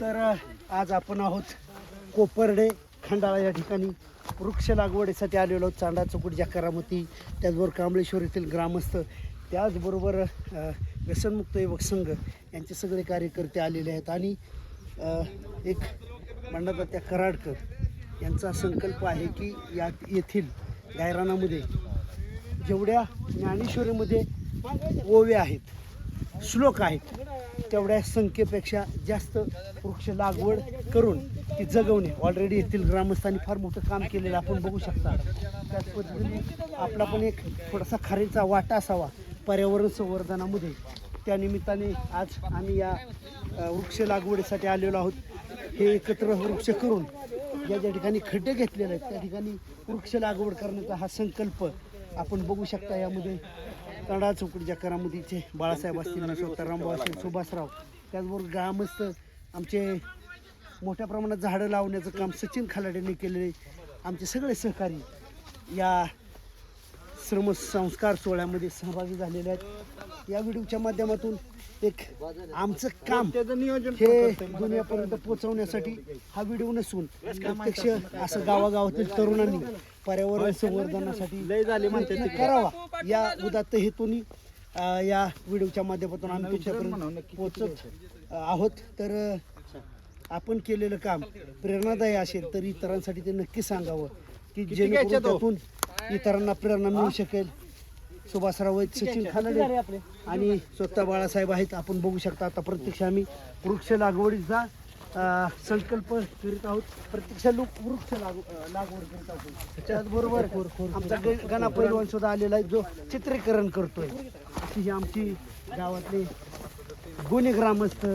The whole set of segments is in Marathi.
तर आज आपण आहोत कोपर्डे खंडाळा या ठिकाणी. वृक्ष लागवडीसाठी आलेलो आहोत. चांडा चौकुटच्या करामती त्याचबरोबर कांबळेश्वर येथील ग्रामस्थ. त्याचबरोबर व्यसनमुक्त युवक संघ यांचे सगळे कार्यकर्ते आलेले आहेत. आणि एक म्हणतात त्या कराडकर यांचा संकल्प आहे की या येथील गायरानामध्ये जेवढ्या ज्ञानेश्वरीमध्ये ओवे आहेत श्लोक आहेत तेवढ्या संख्येपेक्षा जास्त वृक्ष लागवड करून ती जगवणे. ऑलरेडी येथील ग्रामस्थांनी फार मोठं काम केलेलं आपण बघू शकता. त्याच पद्धतीने आपला पण एक थोडासा खारीचा वाटा असावा. पर्यावरण संवर्धनामध्ये. त्या निमित्ताने आज आम्ही या वृक्ष लागवडीसाठी आलेलो आहोत. हे एकत्र वृक्ष करून ज्या ज्या ठिकाणी खड्डे घेतलेले आहेत त्या ठिकाणी वृक्ष लागवड करण्याचा हा संकल्प आपण बघू शकता यामध्ये. तडा चौकडीच्या करामतीचे बाळासाहेब असतील स्वतः असेल सुभाषराव. त्याचबरोबर ग्रामस्थ आमचे मोठ्या प्रमाणात झाडं लावण्याचं काम सचिन खालाडेने केलेले आमचे सगळे सहकारी या श्रम संस्कार सोहळ्यामध्ये सहभागी झालेले आहेत. या व्हिडिओच्या माध्यमातून एक आमचं काम हे दुनियापर्यंत पोहोचवण्यासाठी हा व्हिडिओ नसून प्रत्यक्ष असं गावागावातील तरुणांनी पर्यावरण संवर्धनासाठी करावा या उदात्त हेतून या व्हिडिओच्या माध्यमातून आम्ही तुमच्यापर्यंत पोहोचत आहोत. तर आपण केलेलं काम प्रेरणादायी असेल तर इतरांसाठी ते नक्की सांगावं की जेणेकरून त्यातून इतरांना प्रेरणा मिळू शकेल. सुभाषराव आहेत सचिन खालाडे आणि स्वतः बाळासाहेब आहेत. आपण बघू शकता आता प्रत्यक्ष आम्ही वृक्ष लागवडीचा संकल्प करीत आहोत. प्रत्यक्ष लोक वृक्ष लागवड करीत आहोत. त्याचबरोबर आमचा गणा पैलवान सुद्धा आलेला आहे जो चित्रीकरण करतोय. अशी ही आमची गावातले गुन्हे ग्रामस्थ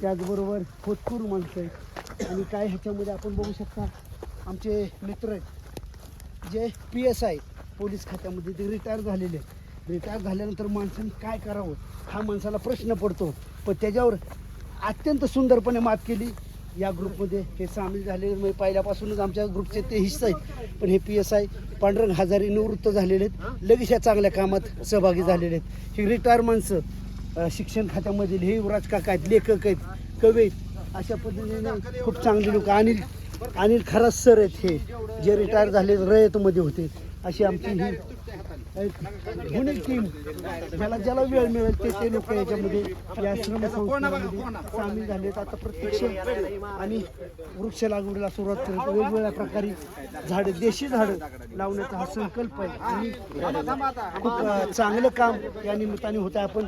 त्याचबरोबर खोतकूर माणसं आहेत. आणि काय ह्याच्यामध्ये आपण बघू शकता आमचे मित्र आहेत. J P S I police खात्यामध्ये ते रिटायर झालेले आहेत. रिटायर झाल्यानंतर माणसाने काय करावं? हा माणसाला प्रश्न पडतो. पण त्याच्यावर अत्यंत सुंदरपणे मात केली. या ग्रुपमध्ये हे सामील झालेले म्हणजे पहिल्यापासूनच आमच्या ग्रुपचे ते हिस्से आहेत. पण हे P S I Pandurang Hazari निवृत्त झालेले आहेत. लगेच या चांगल्या कामात सहभागी झालेले आहेत. हे रिटायर माणसं शिक्षण खात्यामधील हे युवराज काका आहेत लेखक आहेत कवी आहेत. अशा पद्धतीने खूप चांगले लोक अनिल अनिल खरास सर आहेत हे. जे रिटायर झाले रयतमध्ये होते. अशी आमची ही एक टीम ज्याला ज्याला वेळ मिळेल ते ते लोक याच्यामध्ये या श्रम संस्थेमध्ये सामील झालेत. आता प्रत्यक्ष आणि वृक्ष लागवडीला सुरुवात करत वेगवेगळ्या प्रकारे झाडं देशी झाडं लावण्याचा हा संकल्प आहे. आणि खूप चांगलं काम या निमित्ताने होतं आपण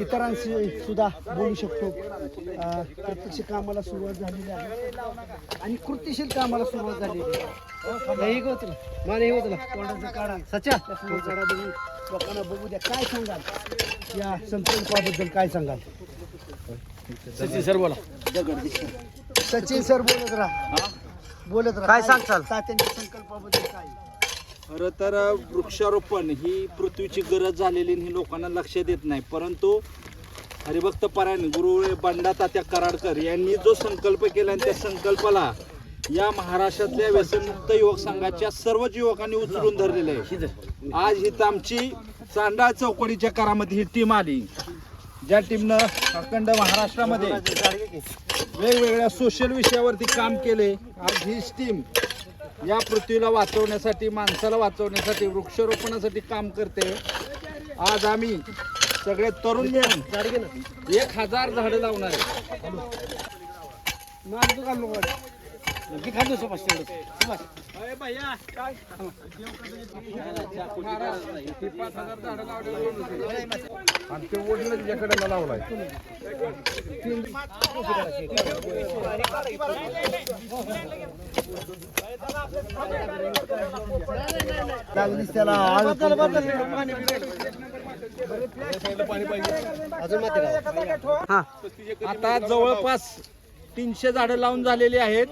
इतरांशी सुद्धा बोलू शकतो. प्रत्यक्ष कामाला सुरुवात झालेली आहे. आणि कृतीशील कामाला सुरुवात झालेली आहे. नाही होत ना मला हे होत ना तोंडाचं काढा सचा काढा बघू लोकांना बघू द्या काय सांगाल या संकल्पाबद्दल काय सांगाल सचिन सर बोला. सचिन सर बोलत राहा. बोलत राहा. काय सांगताल? तात्यांच्या संकल्पाबद्दल काय? खरं तर वृक्षारोपण ही पृथ्वीची गरज झालेली आणि ही लोकांना लक्ष देत नाही. परंतु हरिभक्त परायण गुरु बंडा तात्या कराडकर यांनी जो संकल्प केला आणि त्या संकल्पाला या महाराष्ट्रातल्या व्यसनमुक्त युवक संघाच्या सर्वच युवकांनी उचलून धरलेलं आहे. आज ही आमची चांडा चौकडीच्या करामध्ये ही टीम आली. ज्या टीमनं अखंड महाराष्ट्रामध्ये वेगवेगळ्या सोशल विषयावरती काम केले आज ही टीम या पृथ्वीला वाचवण्यासाठी माणसाला वाचवण्यासाठी वृक्षारोपणासाठी काम करते. आज आम्ही सगळे तरुण मिळून एक हजार झाडं लावणार आहे. नक्की खाली सुभाष तेवढं सुभाष आणि ते ओढलं लावलाय. लागलीच त्याला आळ अजून माहिती का हा. आता जवळपास तीनशे झाडं लावून झालेली आहेत.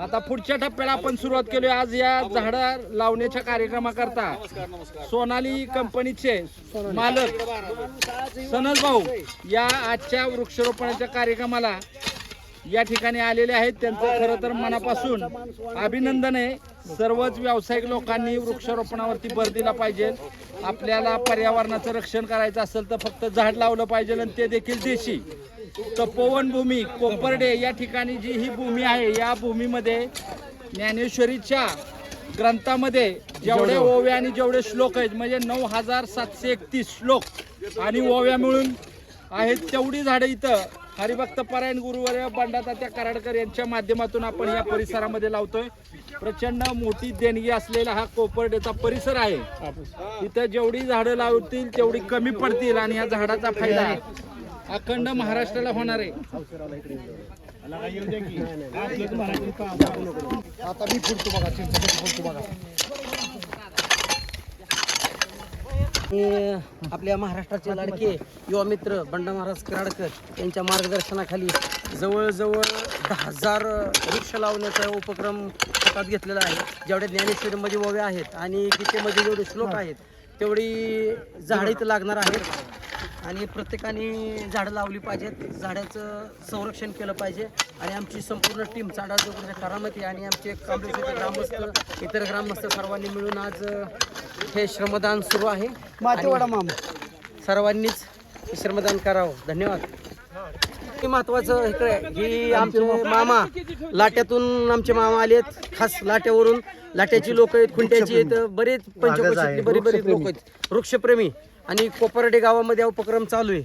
आता पुढच्या टप्प्याला आपण सुरुवात केली आज या झाडं लावण्याच्या कार्यक्रमाकरता सोनाली कंपनीचे मालक सनद भाऊ या आजच्या वृक्षारोपणाच्या कार्यक्रमाला या ठिकाणी आलेले आहेत. त्यांचं खरं तर मनापासून अभिनंदन आहे. सर्वच व्यावसायिक लोकांनी वृक्षारोपणावरती भर दिला पाहिजे. आपल्याला पर्यावरणाचं रक्षण करायचं असेल तर फक्त झाड लावलं पाहिजे आणि ते देखील देशी. तपोवन भूमी कोपर्डे या ठिकाणी जी ही भूमी आहे या भूमीमध्ये ज्ञानेश्वरीच्या ग्रंथामध्ये जेवढे ओवे आणि जेवढे श्लोक आहेत म्हणजे नऊ हजार सातशे एकतीस श्लोक आणि ओव्या मिळून आहेत तेवढी झाडं इथं. हरिभक्त पारायण गुरुवर्य बंडातात्या कराडकर यांच्या माध्यमातून आपण या परिसरामध्ये लावतोय. प्रचंड मोठी देणगी असलेला हा कोपर्डेचा परिसर आहे. इथं जेवढी झाडं लावतील तेवढी कमी पडतील आणि या झाडाचा फायदा अखंड महाराष्ट्राला होणार आहे. आता मी फुडतो बघा बघा. आपल्या महाराष्ट्राचे लाडके युवा मित्र बंडा महाराज कराडकर यांच्या मार्गदर्शनाखाली जवळजवळ दहा हजार वृक्ष लावण्याचा उपक्रम हातात घेतलेला आहे. जेवढ्या ज्ञानेश्वरीमध्ये ओव्या आहेत आणि गीतेमध्ये जेवढे श्लोक आहेत तेवढी झाडं इथं लागणार आहेत. आणि प्रत्येकाने झाडं लावली पाहिजेत. झाडाचं संरक्षण केलं पाहिजे. आणि आमची संपूर्ण टीम चांडा जोगडच्या करामती आणि आमचे कांबळेश्वरचे ग्रामस्थ इतर ग्रामस्थ सर्वांनी मिळून आज हे श्रमदान सुरू आहे. मातेवाडा मामा. सर्वांनीच श्रमदान करावं. धन्यवाद. हे महत्वाचं इकडे की आमचे मामा लाट्यातून आमचे मामा आलेत खास लाट्यावरून. लाट्याची लोक आहेत खुंट्याची आहेत. बरेच पंचकोशातली बरी बरीच लोक आहेत. वृक्षप्रेमी. आणि कोपर्डे गावामध्ये हा उपक्रम चालू आहे.